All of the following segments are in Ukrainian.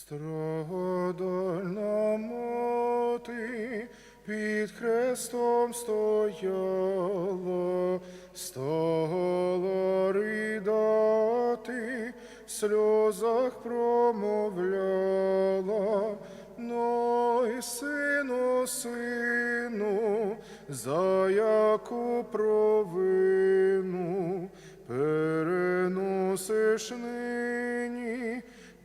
Страдальна мати під хрестом стояла, стала ридати, в сльозах промовляла, Ной, сину, сину, за яку провину переносиш нині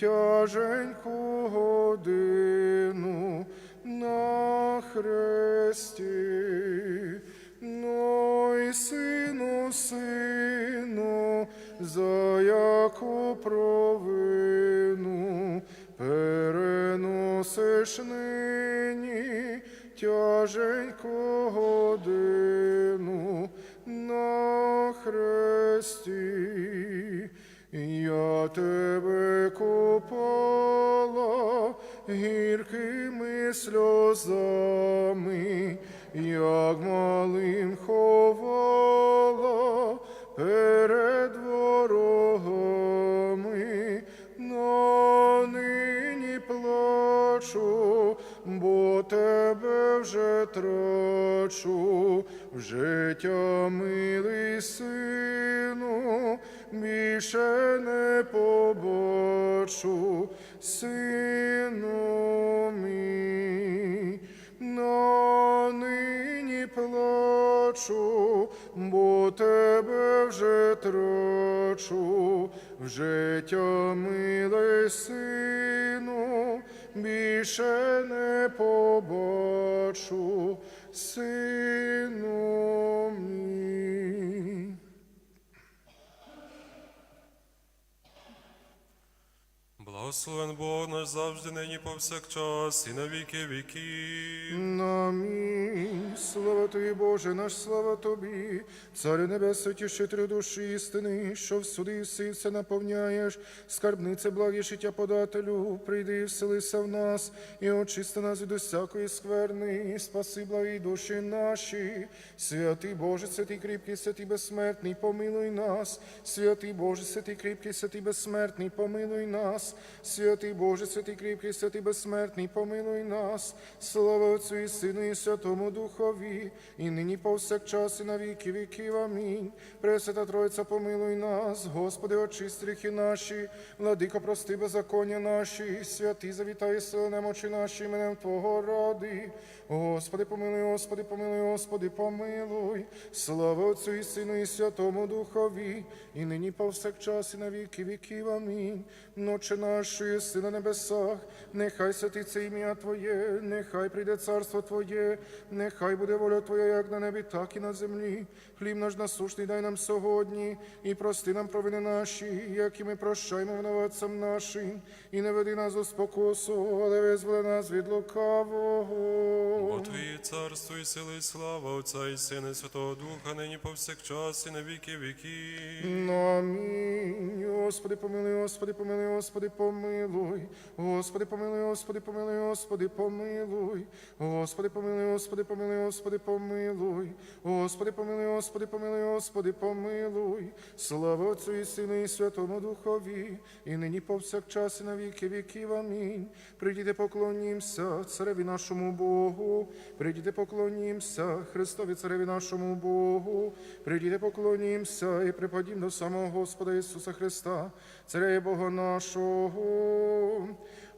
тяженьку годину на хресті. Ной, сину, сину, за яку провину переносиш нині тяженьку годину на хресті. Гіркими сльозами, як малим ховала перед ворогами, но нині плачу, бо тебе вже трачу, життя милий сину, більше не побачу, сину мій, но нині плачу, бо тебе вже трачу, в життя сину, більше не побачу, сину мій. Благословен Бог наш завжди, нині повсякчас, і на віки віків. Амінь. Слава тобі, Боже, наш слава тобі, Царю Небес, тішителю душі істини, що в суди все наповняєш, скарбнице благі життя подателю, прийди і вселися в нас, і очисти нас від усякої скверни, і спаси благі душі наші. Святий Боже, святий кріпкий, святий безсмертний, помилуй нас. Святий Боже, святий кріпкий, святий безсмертний, помилуй нас. Святий Боже, святий кріпкий, святий безсмертний, помилуй нас. Слава Отцю і Сину, і Святому Духові, і нині повсякчас, і на віки віків. Амінь. Пресвята Тройця, помилуй нас, Господи, очисти гріхи наші, владико, прости беззаконня наші, святий завітай сили немочі наші, іменем Твого ради. Господи, помилуй, Господи, помилуй, Господи, помилуй. Слава Отцю і Сину, і Святому Духові, і нині повсякчас, і на віки віків. Амінь. Ноче нашої, си на небесах, нехай святиться ім'я Твоє, нехай прийде царство Твоє, нехай буде воля Твоя, як на небі, так і на землі. Хліб наш насушний дай нам сьогодні, і прости нам провини наші, як і ми прощаємо винуватцям нашим, і не веди нас у спокусу, але визволи нас від лукавого. Бо Твоє царство і сили, і слава Отця і Сина, і Святого Духа, нині повсякчас, і на віки віків. Амінь. Господи, помилуй, Господи, помилуй, Господи, помилуй. Господи, помилуй, Господи, помилуй, Господи, помилуй. Господи, помилуй, Господи, помилуй, Господи, помилуй. Господи, помилуй, Господи, помилуй, Господи, помилуй. Слава Отцю і Сину, і Святому Духові, і нині повсякчас, і на віки віків. Амінь. Прийдіте, поклонімся цареві нашому Богу. Прийдіте, поклонімся Христові цареві нашому Богу. Прийдіте, поклонімся і припадім до самого Господа Ісуса Христа, царя Бога нашого.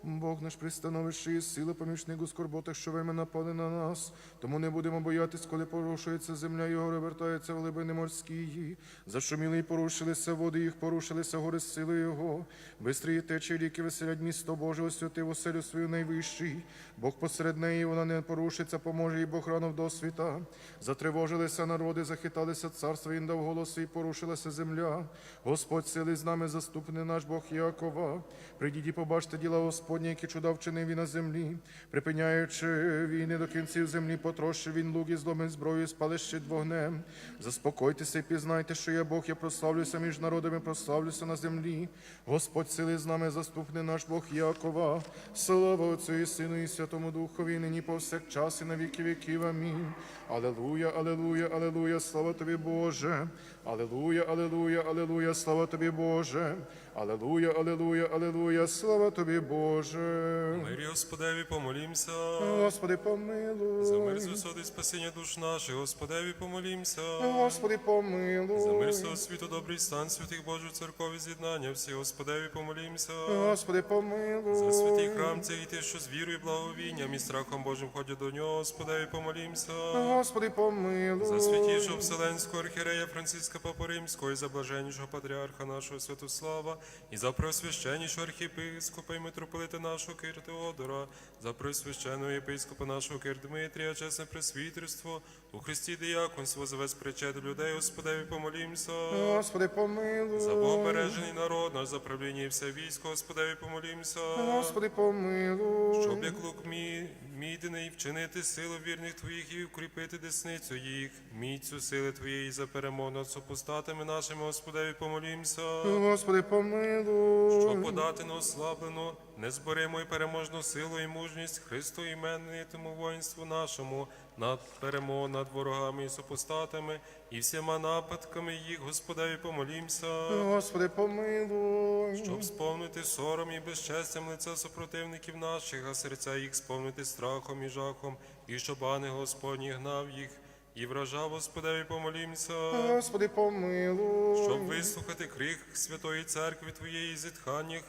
Бог наш пристановище і сила помічник у скорботах, що вельми напали на нас. Тому не будемо боятись, коли порушується земля, і гори в глибини морські. Зашуміли і порушилися води, їх порушилися гори сили Його. Бистрії течі ріки веселять місто Боже, освятив оселю свою найвищий. Бог посеред неї, вона не порушиться, поможе їй Бог рано в досвіта. Затривожилися народи, захиталися царства, він дав голоси і порушилася земля. Господь сили з нами, заступний наш Бог Якова. Прийдіть і побачте діла Господні, які чуда вчинив він на землі, припиняючи війни до кінців землі, потрошив він лук і зломив зброю, спали вогнем. Заспокойтеся і пізнайте, що я Бог, я прославлюся між народами, прославлюся на землі. Господь сили з нами, заступне наш Бог Якова. Слава Отцю і Сину і Святому Духові, нині повсякчас і на віки віків. Амінь. Алелуя, алелуя, алелуя, слава тобі, Боже. Алелуя, алелуя, алелуя, слава тобі, Боже. Алелуя, алелуя, алелуя, слава тобі, Боже. Мирі Господеві помолімся. Господи, помилуй. За мир з спасіння душ наших, Господеві помолімся. Господи, помилуй. За мир всього світу, добрий стан святих Божих церков і з'єднання всі, Господеві помолімся. Господи, помилуй. За святий храм цей і ти, що з вірою, і благовінням і страхом Божим ходять до нього, Господеві помолімся. Господи, помилуй. За святішого Вселенського архірея Франциска Папа Римського, і за блаженнішого патріарха нашого Святослава, і за просвященнішого архієпископа і митрополита нашого Кир Теодора, за просвященного єпископа нашого Кир Дмитрія, чесне пресвітерство, у Христі дияконство, за весь причет людей, Господеві помолімся. Господи, помилуй. За Богобережений народ наш, за правління і все військо, Господеві помолімся. Господи, помилуй. Щоб як лук мій, мідний вчинити силу вірних твоїх і укріпити десницю їх, міцю сили твоєї за перемогу над супостатами нашими, Господеві, помолімся. Господи, помилуй. Щоб подати на ослаблену, незборимо і переможну силу і мужність Христу іменнитому воїнству нашому, над перемогу над ворогами і супостатами, і всіма нападками їх, Господеві, помолімся. Господи, помилуй. Щоб сповнити сором і безчестям лиця супротивників наших, а серця їх сповнити страхом і жахом, і щоб ангел Господній гнав їх, і вражав Господеві помолімся, Господи, помилуй. щоб вислухати крик Святої Церкви Твоєї зітханнях,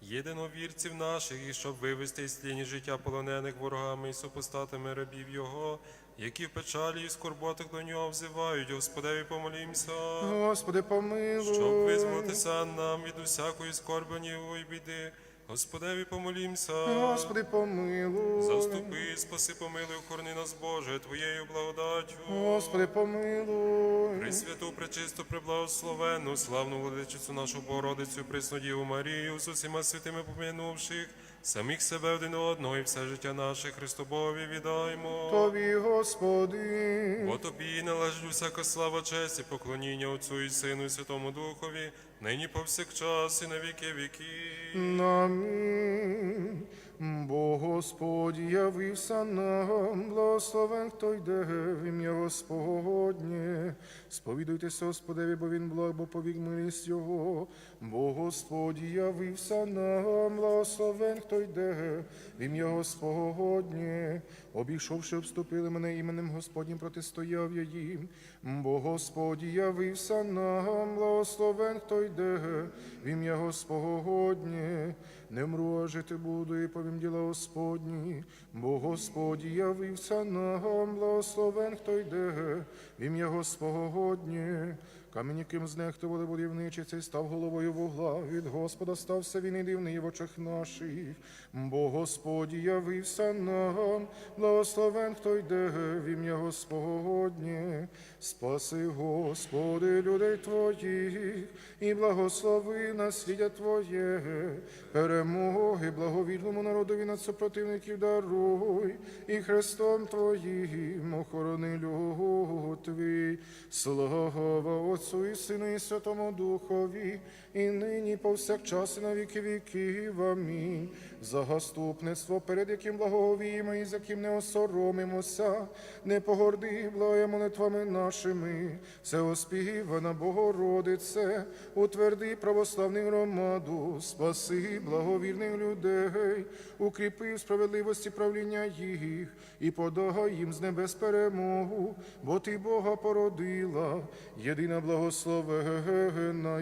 єдиновірців наших, і щоб вивести із тліні життя полонених ворогами і супостатами рабів Його, які в печалі і скорботах до нього взивають, Господеві помолімся. Господи, помилуй. Щоб визволитися нам від усякої скорбані і біди, Господеві помолімся. Господи, помилуй. Заступи, спаси, помилуй, охорони нас, Боже, Твоєю благодаттю. Господи, помилуй. Пресвяту, пречисту, преблагословенну, славну владичицю нашу Богородицю, пресну Діву Марію, з усіма святими помінувших, самих себе один одного і все життя наше Христобові віддаймо. Тобі, Господи. Бо тобі належить усяка слава, честь і поклоніння Отцю і Сину і Святому Духові, нині повсякчас і на віки віків. Амінь. Бо Господь явився нам, благословен, хто йде в ім'я Господнє. Сповідуйте Господеві, бо він благ, бо повік милість Його. Бо Господь явився нам, благословен, хто йде в ім'я Господнє. Обійшовши, обступили мене іменем Господнім, протистояв я їм. Бо Господь явився нам, благословен, хто йде в ім'я Господнє. Не мру, буду і повім діла Господні, бо Господь явився нам, благословен, хто йде в ім'я Господнє. Камінь, яким знехтували будівничі, цей став головою вугла. Від Господа стався він і дивний в очах наших. Бо Господь явився нам, благословен, хто йде в ім'я Господнє. Спаси, Господи, людей Твоїх, і благослови наслідя Твоє, перемоги благовірному народові над супротивників даруй, і Христом Твоїм охорони люд Твій. Слава Отцу і Сину і Святому Духові, і нині повсякчас і на віки віків. Амінь. За гаступництво, перед яким благовіємо і за яким не осоромимося, не погорди благає молитвами нашими, все оспівана Богородице, утверди православну громаду, спаси благовірних людей, укріпи в справедливості правління їх і подай їм з небес перемогу, бо ти Бога породила, єдина благословена.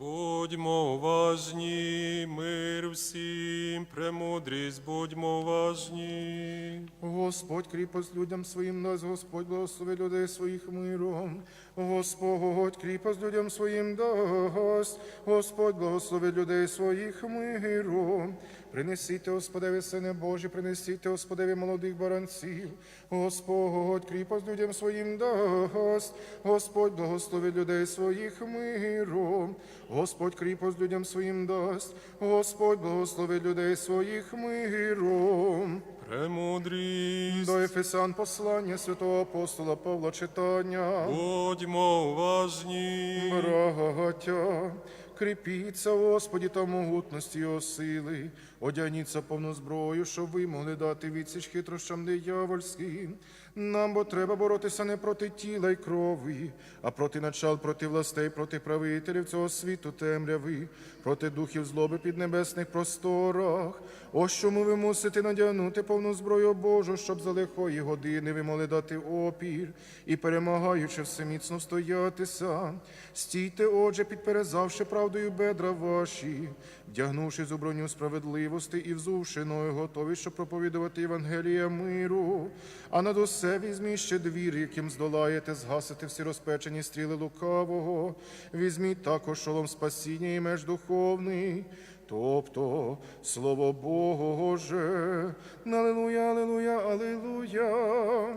Будьмо уважні, мир всім, премудрість, будьмо уважні. Господь кріпость людям своїм дасть, Господь благослови людей своїх миром. Господь кріпость людям своїм дасть, Господь благослови людей своїх миром. Принесіть, Господеві, сине Божі, принесіть, Господеві, молодих баранців. Господь кріпость людям своїм дасть. Господь благословить людей своїх миром. Господь кріпость людям своїм дасть. Господь благословить людей своїх миром. Премудрість. До Ефесян послання святого апостола Павла читання. Будьмо уважні. Брагаття, кріпіться, Господі, та могутності його сили, одягніться повну зброю, щоб ви могли дати відсіч хитрощам диявольським. Нам бо треба боротися не проти тіла й крові, а проти начал, проти властей, проти правителів цього світу темряви, проти духів злоби під небесних просторах. Ось чому ви мусите надягнути повну зброю Божу, щоб за лихої години ви могли дати опір і перемагаючи всеміцно стоятися. Стійте, отже, підперезавши правдою бедра ваші, вдягнувшись у броню справедливості і взувши ноги готові, щоб проповідувати Євангелія миру. А над усе візьміть ще двір, яким здолаєте, згасити всі розпечені стріли лукавого. Візьміть також шолом спасіння і меж духовний. Тобто слово Боже, Аллилуйя, Аллилуйя, Аллилуйя.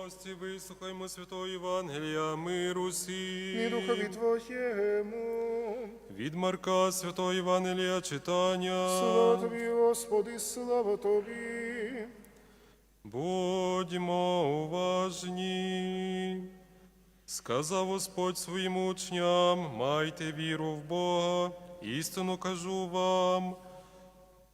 Прості, вислухаймо святого Євангелія миру І духові Твоєму. Від Марка святого Євангелія читання. Слава Тобі, Господи, слава Тобі. Будьмо уважні. Сказав Господь своїм учням, майте віру в Бога, істину кажу вам.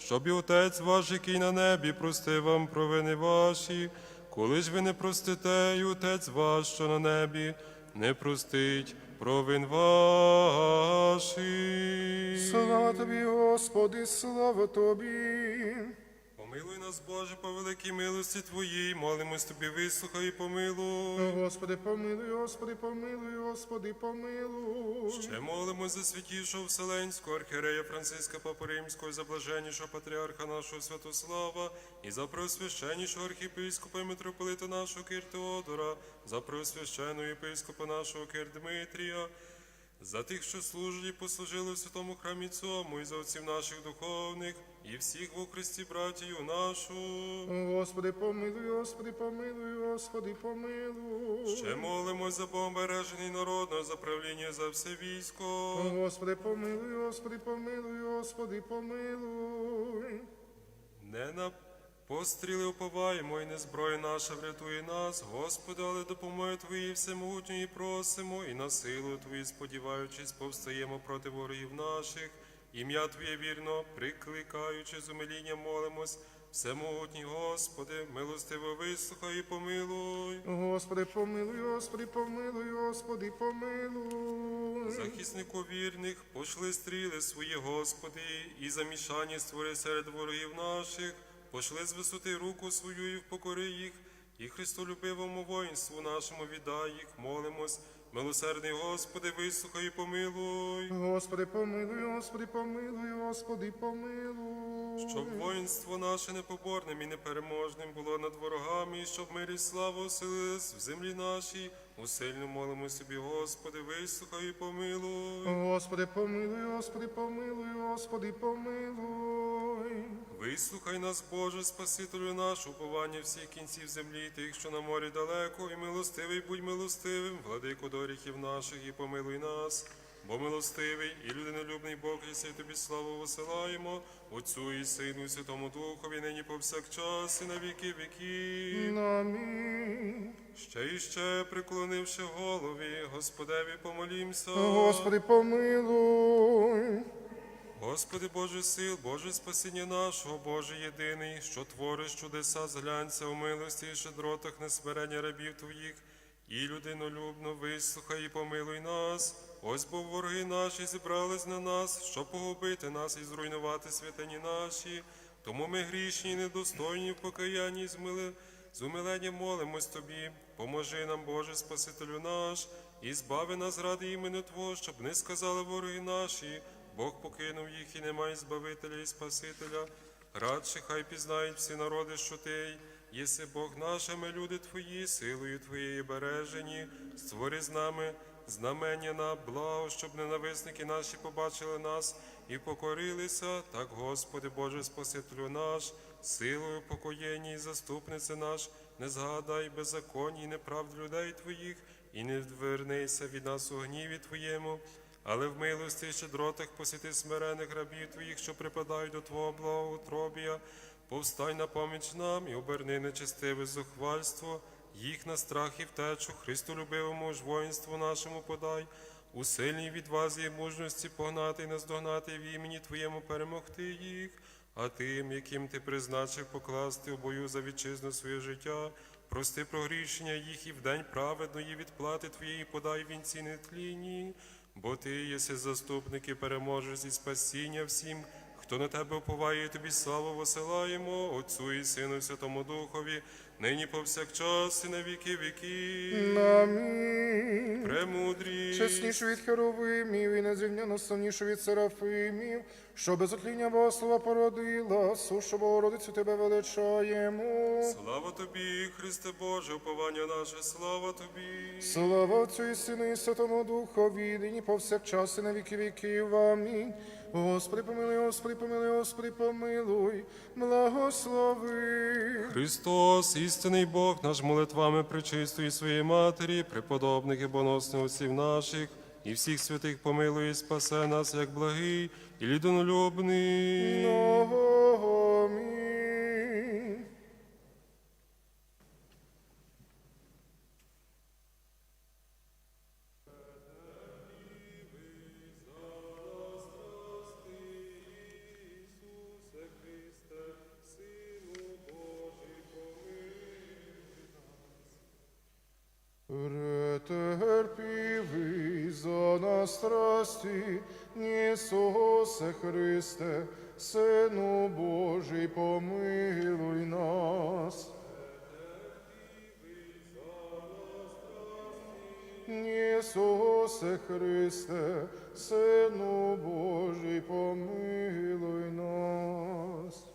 щоб і Отець ваш, який на небі, простив вам провини ваші. Коли ж ви не простите, і Отець ваш, що на небі, не простить провин ваших. Слава Тобі, Господи, слава Тобі. Помилуй нас, Боже, по великій милості Твоїй, молимось Тобі, вислухай і помилуй. Господи, помилуй, Господи, помилуй, Господи, помилуй. Ще молимось за святішого Вселенського архієрея Франциска Папи Римського, за блаженнішого патріарха нашого Святослава, і за преосвященнішого архіпископа і митрополита нашого Кир Теодора, за преосвященого єпископа нашого Кир Дмитрія, за тих, що служать і послужили в святому храмі цьому, і за отців наших духовних, і всіх во Христі братію нашу. Господи, помилуй, Господи, помилуй, Господи, помилуй. Ще молимось за бомбережений народного, за правління за все військо. Господи, помилуй, Господи, помилуй, Господи, помилуй. Не на постріли уповаємо, і не зброя наша врятує нас, Господи, але допомоги Твої всемогутньої просимо, і на силу Твою, сподіваючись, повстаємо проти ворогів наших. Ім'я Твоє вірно, прикликаючи з умилінням молимось, всемогутній Господи, милостиво вислухай і помилуй. Господи, помилуй, Господи, помилуй, Господи, помилуй. Захиснику вірних, пошли стріли свої, Господи, і замішання створи серед ворогів наших, пошли з висоти руку свою і впокори їх, і Христолюбивому воїнству нашому віддай їх, молимось. Милосердний Господи, вислухай і помилуй, Господи, помилуй, Господи, помилуй, Господи, помилуй. щоб воїнство наше непоборним і непереможним було над ворогами, і щоб мир і слава оселилась в землі нашій. Усильно молимо собі, Господи, вислухай і помилуй. Господи, помилуй, Господи, помилуй, Господи, помилуй. Вислухай нас, Боже, Спасителю наш, уповання всіх кінців землі, тих, що на морі далеко, і милостивий, будь милостивим, владико до гріхів наших, і помилуй нас. Бо милостивий і людинолюбний Бог, і тобі славу висилаємо, Отцю і Сину, і Святому Духові, нині повсякчас, і на віки віків. Амінь. Ще і ще, приклонивши голові, Господеві помолімся. Господи, помилуй. Господи Боже сил, Боже спасіння нашого, Боже єдиний, що твориш чудеса, зглянься у милості і щедротах несмирення рабів Твоїх, і людинолюбно вислухай і помилуй нас. Ось бо вороги наші зібрались на нас, щоб погубити нас і зруйнувати святині наші. Тому ми грішні недостойні в покаянні з мили- з умиленням молимось Тобі. Поможи нам, Боже, Спасителю наш, і збави нас ради імени Твого, щоб не сказали вороги наші. Бог покинув їх і немає збавителя і Спасителя. Радше хай пізнають всі народи, що ти єси Бог наш, ми люди Твої, силою Твоєї бережені, створи з нами знамення на благо, щоб ненависники наші побачили нас і покорилися. Так, Господи Боже Спасителю наш, силою покоєння і заступнице наш, не згадай беззаконні і неправд людей Твоїх, і не відвернися від нас у гніві Твоєму. Але в милості і щедротах посіти смирених рабів Твоїх, що припадають до Твого благоутробія, повстань на поміч нам і оберни нечестиве зухвальство, їх на страх і втечу, Христолюбивому ж воїнству нашому подай, у сильній відвазі і мужності погнати і наздогнати в імені Твоєму перемогти їх, а тим, яким ти призначив покласти у бою за вітчизну своє життя, прости прогрішення їх і в день праведної відплати Твоєї подай вінці нетлінні, бо Ти єси заступник і переможець і спасіння всім, хто на тебе уповає, тобі славу висилаємо, Отцю і Сину, Святому Духові, нині повсякчас і на віки віків. Амінь. Премудрість. Чеснішу від херовимів і незрівняно славнішу від серафимів, що без отління Богослова породила, сушу Богородицю тебе величаємо. Слава тобі, Христе Боже, уповання наше, слава тобі. Слава Отцю і Сину і Святому Духові, нині повсякчас і на віки віків. Амінь. Господи, помилуй, Господи, помилуй, Господи, помилуй, благослови. Христос, істинний Бог, наш молитвами причистої своєї Матері, преподобних і боносних усіх наших, і всіх святих помилує, спасе нас, як благий і людинолюбний. Ісусе Христе, Сину Божий, помилуй нас. Ісусе Христе, Сину Божий, помилуй нас.